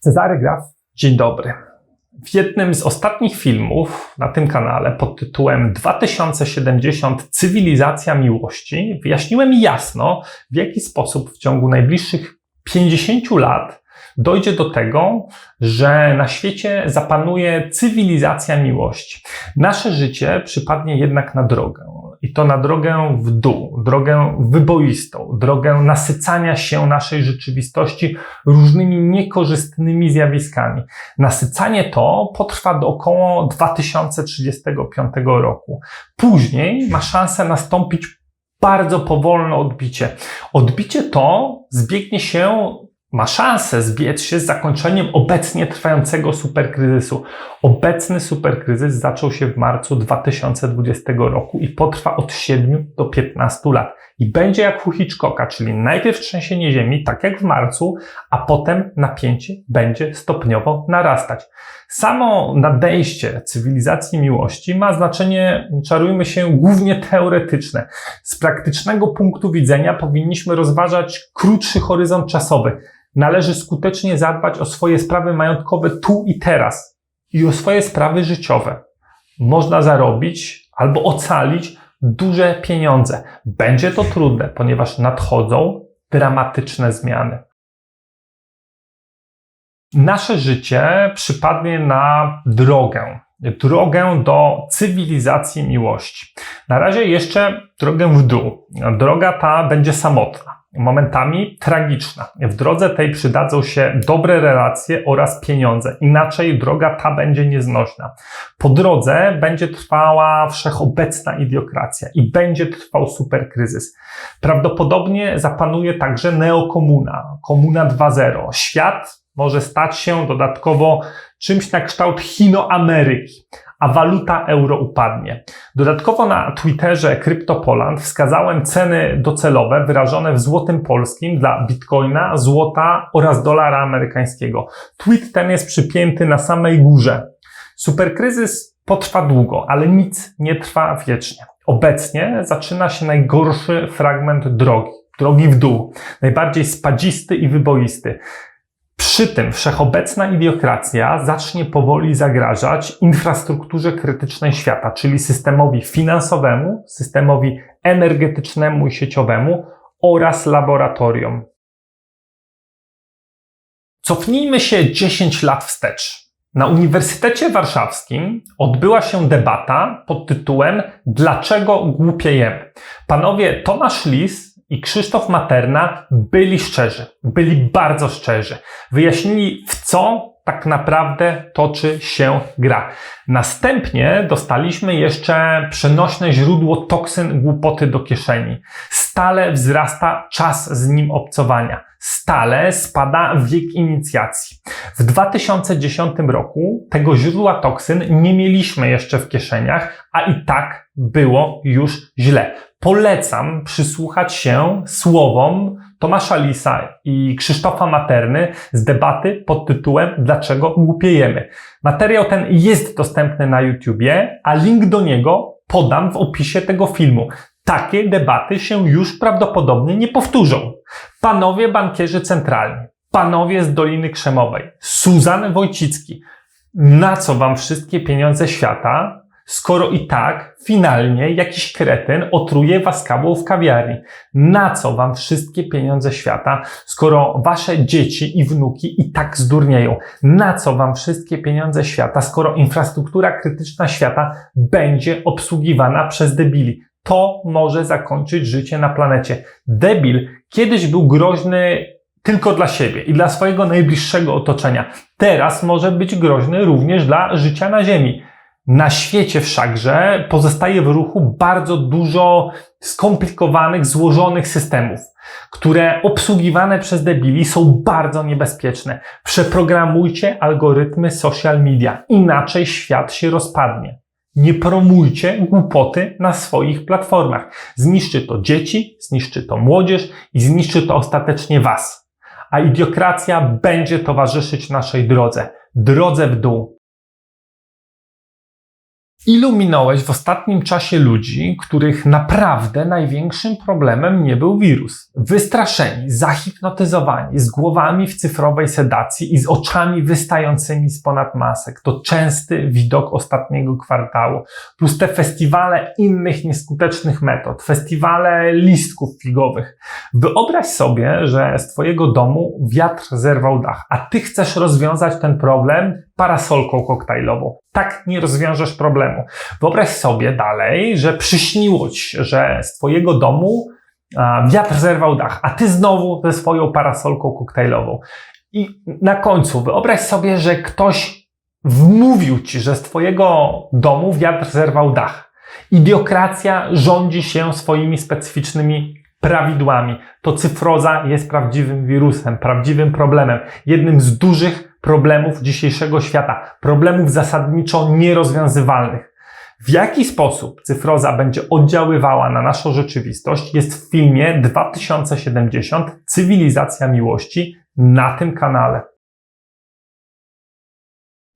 Cezary Graf, dzień dobry. W jednym z ostatnich filmów na tym kanale pod tytułem 2070 Cywilizacja Miłości wyjaśniłem jasno, w jaki sposób w ciągu najbliższych 50 lat dojdzie do tego, że na świecie zapanuje cywilizacja miłości. Nasze życie przypadnie jednak na drogę. I to na drogę w dół, drogę wyboistą, drogę nasycania się naszej rzeczywistości różnymi niekorzystnymi zjawiskami. Nasycanie to potrwa do około 2035 roku. Później ma szansę nastąpić bardzo powolne odbicie. Odbicie to zbiegnie się ma szansę zbiec się z zakończeniem obecnie trwającego superkryzysu. Obecny superkryzys zaczął się w marcu 2020 roku i potrwa od 7 do 15 lat. I będzie jak u Hitchcocka, czyli najpierw trzęsienie ziemi, tak jak w marcu, a potem napięcie będzie stopniowo narastać. Samo nadejście cywilizacji miłości ma znaczenie, czarujmy się, głównie teoretyczne. Z praktycznego punktu widzenia powinniśmy rozważać krótszy horyzont czasowy należy skutecznie zadbać o swoje sprawy majątkowe tu i teraz i o swoje sprawy życiowe. Można zarobić albo ocalić duże pieniądze. Będzie to trudne, ponieważ nadchodzą dramatyczne zmiany. Nasze życie przypadnie na drogę, drogę do cywilizacji miłości. Na razie jeszcze drogę w dół. Droga ta będzie samotna momentami tragiczna. W drodze tej przydadzą się dobre relacje oraz pieniądze. Inaczej droga ta będzie nieznośna. Po drodze będzie trwała wszechobecna idiokracja i będzie trwał superkryzys. Prawdopodobnie zapanuje także neokomuna, komuna 2.0. Świat może stać się dodatkowo czymś na kształt Chino-Ameryki a waluta euro upadnie. Dodatkowo na Twitterze CryptoPoland wskazałem ceny docelowe wyrażone w złotym polskim dla bitcoina, złota oraz dolara amerykańskiego. Tweet ten jest przypięty na samej górze. Superkryzys potrwa długo, ale nic nie trwa wiecznie. Obecnie zaczyna się najgorszy fragment drogi. Drogi w dół, najbardziej spadzisty i wyboisty. Przy tym wszechobecna idiokracja zacznie powoli zagrażać infrastrukturze krytycznej świata, czyli systemowi finansowemu, systemowi energetycznemu i sieciowemu oraz laboratorium. Cofnijmy się 10 lat wstecz. Na Uniwersytecie Warszawskim odbyła się debata pod tytułem Dlaczego głupiejemy? Panowie Tomasz Lis i Krzysztof Materna byli szczerzy, byli bardzo szczerzy. Wyjaśnili, w co tak naprawdę toczy się gra. Następnie dostaliśmy jeszcze przenośne źródło toksyn głupoty do kieszeni. Stale wzrasta czas z nim obcowania. Stale spada wiek inicjacji. W 2010 roku tego źródła toksyn nie mieliśmy jeszcze w kieszeniach, a i tak było już źle. Polecam przysłuchać się słowom Tomasza Lisa i Krzysztofa Materny z debaty pod tytułem Dlaczego głupiejemy? Materiał ten jest dostępny na YouTubie, a link do niego podam w opisie tego filmu. Takie debaty się już prawdopodobnie nie powtórzą. Panowie bankierzy centralni, panowie z Doliny Krzemowej, Suzan Wojcicki, na co wam wszystkie pieniądze świata, skoro i tak finalnie jakiś kretyn otruje was kawą w kawiarni. Na co wam wszystkie pieniądze świata, skoro wasze dzieci i wnuki i tak zdurnieją? Na co wam wszystkie pieniądze świata, skoro infrastruktura krytyczna świata będzie obsługiwana przez debili? To może zakończyć życie na planecie. Debil kiedyś był groźny tylko dla siebie i dla swojego najbliższego otoczenia. Teraz może być groźny również dla życia na Ziemi. Na świecie wszakże pozostaje w ruchu bardzo dużo skomplikowanych, złożonych systemów, które obsługiwane przez debili są bardzo niebezpieczne. Przeprogramujcie algorytmy social media, inaczej świat się rozpadnie. Nie promujcie głupoty na swoich platformach. Zniszczy to dzieci, zniszczy to młodzież i zniszczy to ostatecznie Was. A idiokracja będzie towarzyszyć naszej drodze, drodze w dół. Ilu minąłeś w ostatnim czasie ludzi, których naprawdę największym problemem nie był wirus? Wystraszeni, zahipnotyzowani, z głowami w cyfrowej sedacji i z oczami wystającymi z ponad masek. To częsty widok ostatniego kwartału. Plus te festiwale innych nieskutecznych metod, festiwale listków figowych. Wyobraź sobie, że z Twojego domu wiatr zerwał dach, a Ty chcesz rozwiązać ten problem parasolką koktajlową. Tak nie rozwiążesz problemu. Wyobraź sobie dalej, że przyśniło ci się, że z twojego domu wiatr zerwał dach, a ty znowu ze swoją parasolką koktajlową. I na końcu wyobraź sobie, że ktoś wmówił ci, że z twojego domu wiatr zerwał dach. Idiokracja rządzi się swoimi specyficznymi prawidłami. To cyfroza jest prawdziwym wirusem, prawdziwym problemem, jednym z dużych problemów dzisiejszego świata, problemów zasadniczo nierozwiązywalnych. W jaki sposób cyfroza będzie oddziaływała na naszą rzeczywistość jest w filmie 2070 Cywilizacja Miłości na tym kanale.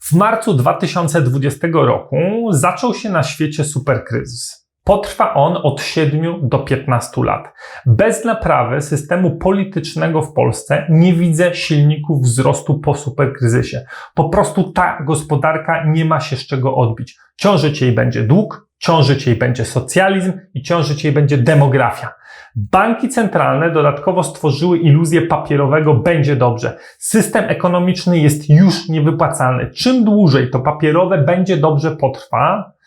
W marcu 2020 roku zaczął się na świecie superkryzys. Potrwa on od 7 do 15 lat. Bez naprawy systemu politycznego w Polsce nie widzę silników wzrostu po superkryzysie. Po prostu ta gospodarka nie ma się z czego odbić. Ciążyć jej będzie dług, ciążyć jej będzie socjalizm i ciążyć jej będzie demografia. Banki centralne dodatkowo stworzyły iluzję papierowego będzie dobrze. System ekonomiczny jest już niewypłacalny. Czym dłużej to papierowe będzie dobrze potrwa,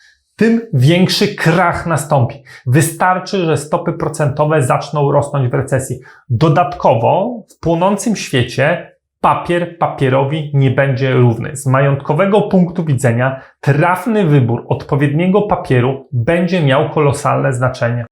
tym większy krach nastąpi. Wystarczy, że stopy procentowe zaczną rosnąć w recesji. Dodatkowo w płonącym świecie papier papierowi nie będzie równy. Z majątkowego punktu widzenia trafny wybór odpowiedniego papieru będzie miał kolosalne znaczenie.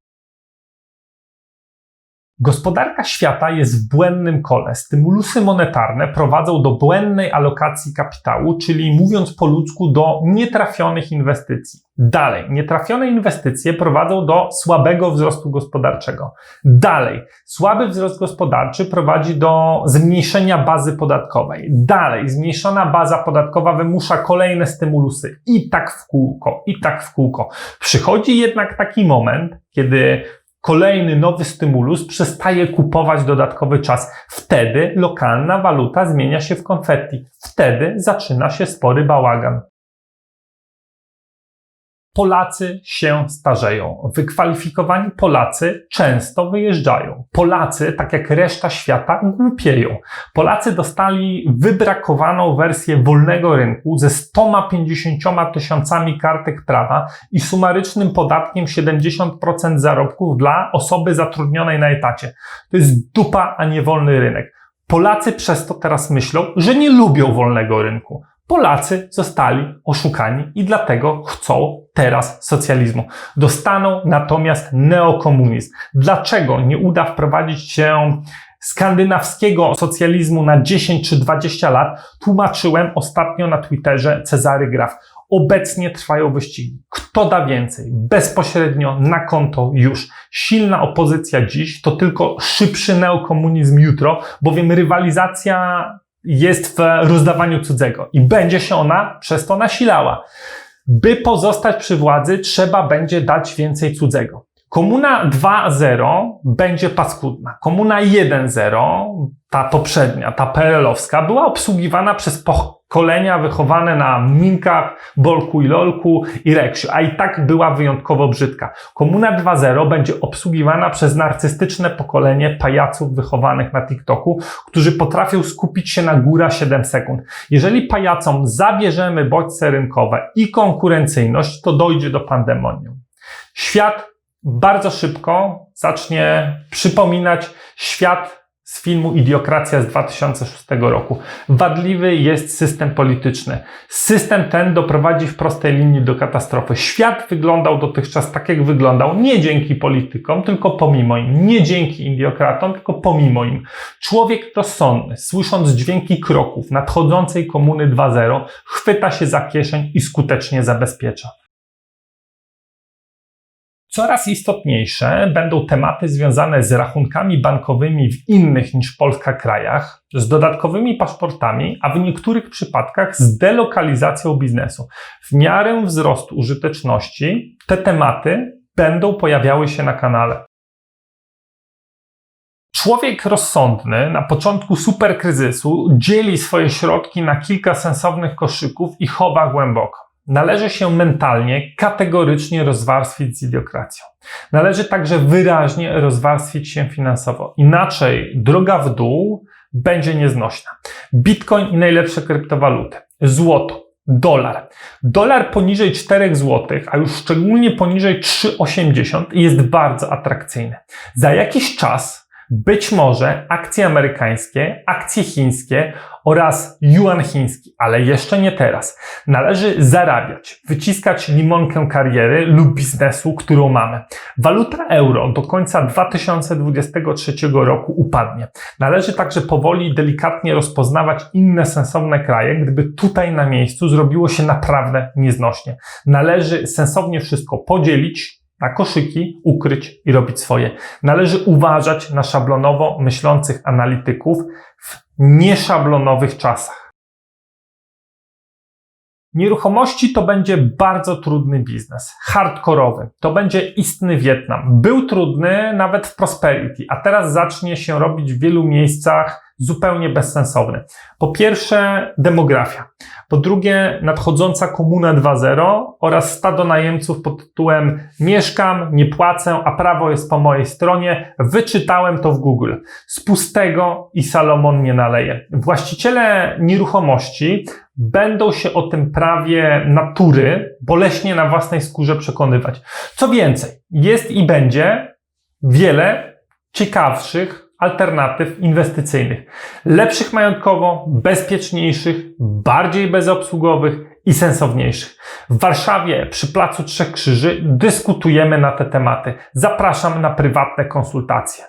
Gospodarka świata jest w błędnym kole. Stymulusy monetarne prowadzą do błędnej alokacji kapitału, czyli mówiąc po ludzku, do nietrafionych inwestycji. Dalej, nietrafione inwestycje prowadzą do słabego wzrostu gospodarczego. Dalej, słaby wzrost gospodarczy prowadzi do zmniejszenia bazy podatkowej. Dalej, zmniejszona baza podatkowa wymusza kolejne stymulusy. I tak w kółko, i tak w kółko. Przychodzi jednak taki moment, kiedy kolejny nowy stymulus przestaje kupować dodatkowy czas. Wtedy lokalna waluta zmienia się w konfetti. Wtedy zaczyna się spory bałagan. Polacy się starzeją. Wykwalifikowani Polacy często wyjeżdżają. Polacy, tak jak reszta świata, głupieją. Polacy dostali wybrakowaną wersję wolnego rynku ze 150 tysiącami kartek prawa i sumarycznym podatkiem 70% zarobków dla osoby zatrudnionej na etacie. To jest dupa, a nie wolny rynek. Polacy przez to teraz myślą, że nie lubią wolnego rynku. Polacy zostali oszukani i dlatego chcą teraz socjalizmu. Dostaną natomiast neokomunizm. Dlaczego nie uda wprowadzić się skandynawskiego socjalizmu na 10 czy 20 lat, tłumaczyłem ostatnio na Twitterze Cezary Graf. Obecnie trwają wyścigi. Kto da więcej? Bezpośrednio na konto już. Silna opozycja dziś to tylko szybszy neokomunizm jutro, bowiem rywalizacja jest w rozdawaniu cudzego i będzie się ona przez to nasilała. By pozostać przy władzy, trzeba będzie dać więcej cudzego. Komuna 2.0 będzie paskudna. Komuna 1.0, ta poprzednia, ta PRL-owska, była obsługiwana przez pokolenia wychowane na Minkach, Bolku i Lolku i Reksiu, a i tak była wyjątkowo brzydka. Komuna 2.0 będzie obsługiwana przez narcystyczne pokolenie pajaców wychowanych na TikToku, którzy potrafią skupić się na góra 7 sekund. Jeżeli pajacom zabierzemy bodźce rynkowe i konkurencyjność, to dojdzie do pandemonium. Świat bardzo szybko zacznie przypominać świat z filmu Idiokracja z 2006 roku. Wadliwy jest system polityczny. System ten doprowadzi w prostej linii do katastrofy. Świat wyglądał dotychczas tak, jak wyglądał, nie dzięki politykom, tylko pomimo im. Nie dzięki idiokratom, tylko pomimo im. Człowiek rozsądny, słysząc dźwięki kroków nadchodzącej komuny 2.0, chwyta się za kieszeń i skutecznie zabezpiecza. Coraz istotniejsze będą tematy związane z rachunkami bankowymi w innych niż Polska krajach, z dodatkowymi paszportami, a w niektórych przypadkach z delokalizacją biznesu. W miarę wzrostu użyteczności te tematy będą pojawiały się na kanale. Człowiek rozsądny na początku superkryzysu dzieli swoje środki na kilka sensownych koszyków i chowa głęboko. Należy się mentalnie, kategorycznie rozwarstwić z idiokracją. Należy także wyraźnie rozwarstwić się finansowo. Inaczej droga w dół będzie nieznośna. Bitcoin i najlepsze kryptowaluty. Złoto, dolar. Dolar poniżej 4 zł, a już szczególnie poniżej 3,80 jest bardzo atrakcyjny. Za jakiś czas być może akcje amerykańskie, akcje chińskie oraz yuan chiński, ale jeszcze nie teraz. Należy zarabiać, wyciskać limonkę kariery lub biznesu, którą mamy. Waluta euro do końca 2023 roku upadnie. Należy także powoli i delikatnie rozpoznawać inne sensowne kraje, gdyby tutaj na miejscu zrobiło się naprawdę nieznośnie. Należy sensownie wszystko podzielić, na koszyki, ukryć i robić swoje. Należy uważać na szablonowo myślących analityków w nieszablonowych czasach. Nieruchomości to będzie bardzo trudny biznes, hardkorowy. To będzie istny Wietnam. Był trudny nawet w Prosperity, a teraz zacznie się robić w wielu miejscach zupełnie bezsensowny. Po pierwsze, demografia. Po drugie, nadchodząca komuna 2.0 oraz stado najemców pod tytułem Mieszkam, nie płacę, a prawo jest po mojej stronie. Wyczytałem to w Google. Z pustego i Salomon nie naleje. Właściciele nieruchomości będą się o tym prawie natury boleśnie na własnej skórze przekonywać. Co więcej, jest i będzie wiele ciekawszych alternatyw inwestycyjnych. Lepszych majątkowo, bezpieczniejszych, bardziej bezobsługowych i sensowniejszych. W Warszawie przy Placu Trzech Krzyży dyskutujemy na te tematy. Zapraszam na prywatne konsultacje.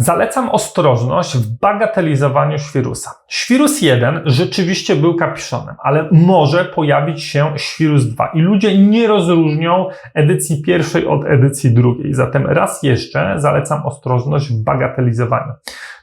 Zalecam ostrożność w bagatelizowaniu świrusa. Świrus 1 rzeczywiście był kapiszonem, ale może pojawić się świrus 2 i ludzie nie rozróżnią edycji pierwszej od edycji drugiej. Zatem raz jeszcze zalecam ostrożność w bagatelizowaniu.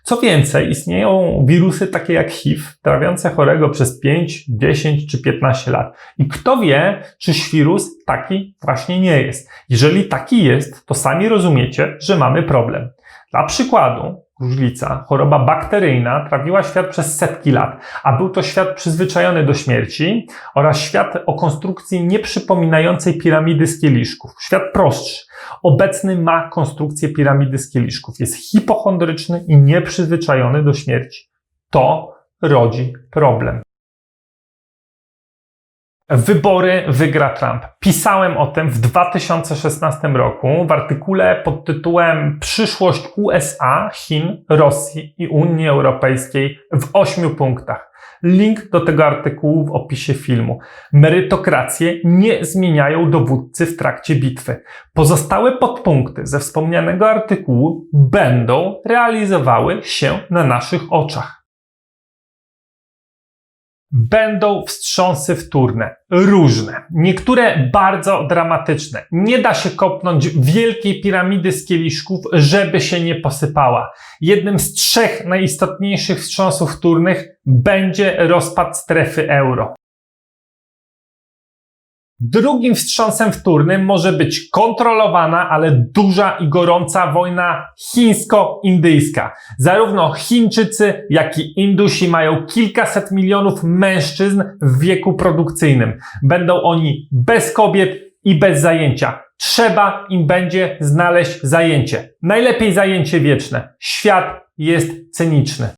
Co więcej, istnieją wirusy takie jak HIV, trawiące chorego przez 5, 10 czy 15 lat. I kto wie, czy świrus taki właśnie nie jest. Jeżeli taki jest, to sami rozumiecie, że mamy problem. Dla przykładu, różnica, choroba bakteryjna trawiła świat przez setki lat, a był to świat przyzwyczajony do śmierci oraz świat o konstrukcji nieprzypominającej piramidy z kieliszków. Świat prostszy. Obecny ma konstrukcję piramidy z kieliszków. Jest hipochondryczny i nieprzyzwyczajony do śmierci. To rodzi problem. Wybory wygra Trump. Pisałem o tym w 2016 roku w artykule pod tytułem Przyszłość USA, Chin, Rosji i Unii Europejskiej w ośmiu punktach. Link do tego artykułu w opisie filmu. Merytokracje nie zmieniają dowódcy w trakcie bitwy. Pozostałe podpunkty ze wspomnianego artykułu będą realizowały się na naszych oczach. Będą wstrząsy wtórne, różne, niektóre bardzo dramatyczne. Nie da się kopnąć wielkiej piramidy z kieliszków, żeby się nie posypała. Jednym z trzech najistotniejszych wstrząsów wtórnych będzie rozpad strefy euro. Drugim wstrząsem wtórnym może być kontrolowana, ale duża i gorąca wojna chińsko-indyjska. Zarówno Chińczycy, jak i Indusi mają kilkaset milionów mężczyzn w wieku produkcyjnym. Będą oni bez kobiet i bez zajęcia. Trzeba im będzie znaleźć zajęcie. Najlepiej zajęcie wieczne. Świat jest cyniczny.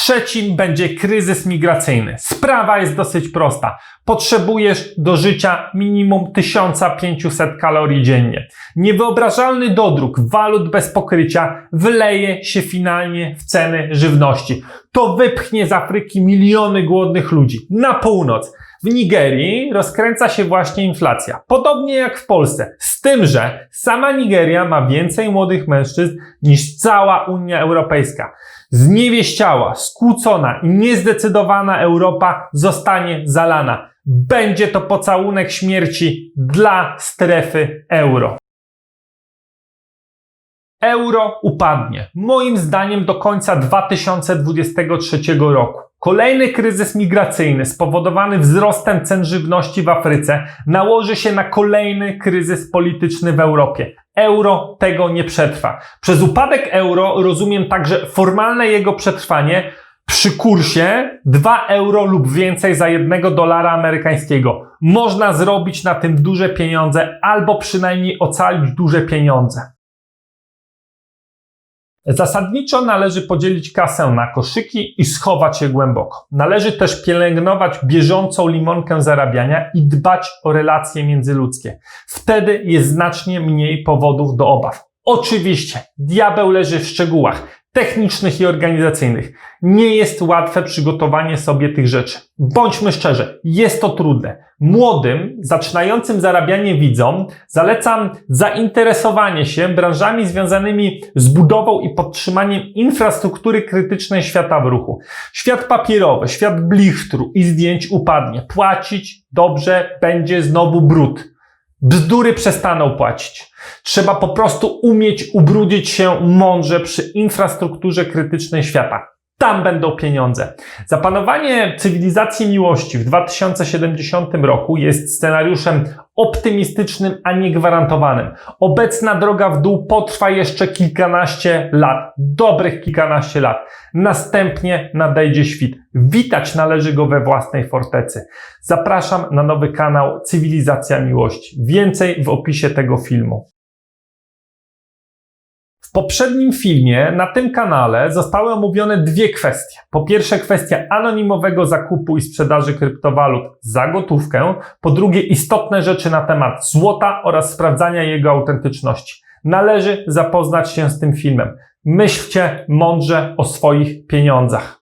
Trzecim będzie kryzys migracyjny. Sprawa jest dosyć prosta. Potrzebujesz do życia minimum 1500 kalorii dziennie. Niewyobrażalny dodruk walut bez pokrycia wyleje się finalnie w ceny żywności. To wypchnie z Afryki miliony głodnych ludzi na północ. W Nigerii rozkręca się właśnie inflacja, podobnie jak w Polsce, z tym, że sama Nigeria ma więcej młodych mężczyzn niż cała Unia Europejska. Zniewieściała, skłócona i niezdecydowana Europa zostanie zalana. Będzie to pocałunek śmierci dla strefy euro. Euro upadnie. Moim zdaniem do końca 2023 roku. Kolejny kryzys migracyjny spowodowany wzrostem cen żywności w Afryce nałoży się na kolejny kryzys polityczny w Europie. Euro tego nie przetrwa. Przez upadek euro rozumiem także formalne jego przetrwanie przy kursie 2 euro lub więcej za jednego dolara amerykańskiego. Można zrobić na tym duże pieniądze albo przynajmniej ocalić duże pieniądze. Zasadniczo należy podzielić kasę na koszyki i schować je głęboko. Należy też pielęgnować bieżącą limonkę zarabiania i dbać o relacje międzyludzkie. Wtedy jest znacznie mniej powodów do obaw. Oczywiście, diabeł leży w szczegółach technicznych i organizacyjnych. Nie jest łatwe przygotowanie sobie tych rzeczy. Bądźmy szczerzy, jest to trudne. Młodym, zaczynającym zarabianie widzom zalecam zainteresowanie się branżami związanymi z budową i podtrzymaniem infrastruktury krytycznej świata w ruchu. Świat papierowy, świat blichtru i zdjęć upadnie. Płacić dobrze będzie znowu brud. Bzdury przestaną płacić. Trzeba po prostu umieć ubrudzić się mądrze przy infrastrukturze krytycznej świata. Tam będą pieniądze. Zapanowanie cywilizacji miłości w 2070 roku jest scenariuszem optymistycznym, a nie gwarantowanym. Obecna droga w dół potrwa jeszcze kilkanaście lat, dobrych kilkanaście lat. Następnie nadejdzie świt. Witać należy go we własnej fortecy. Zapraszam na nowy kanał Cywilizacja Miłości. Więcej w opisie tego filmu. Poprzednim filmie na tym kanale zostały omówione dwie kwestie. Po pierwsze kwestia anonimowego zakupu i sprzedaży kryptowalut za gotówkę. Po drugie istotne rzeczy na temat złota oraz sprawdzania jego autentyczności. Należy zapoznać się z tym filmem. Myślcie mądrze o swoich pieniądzach.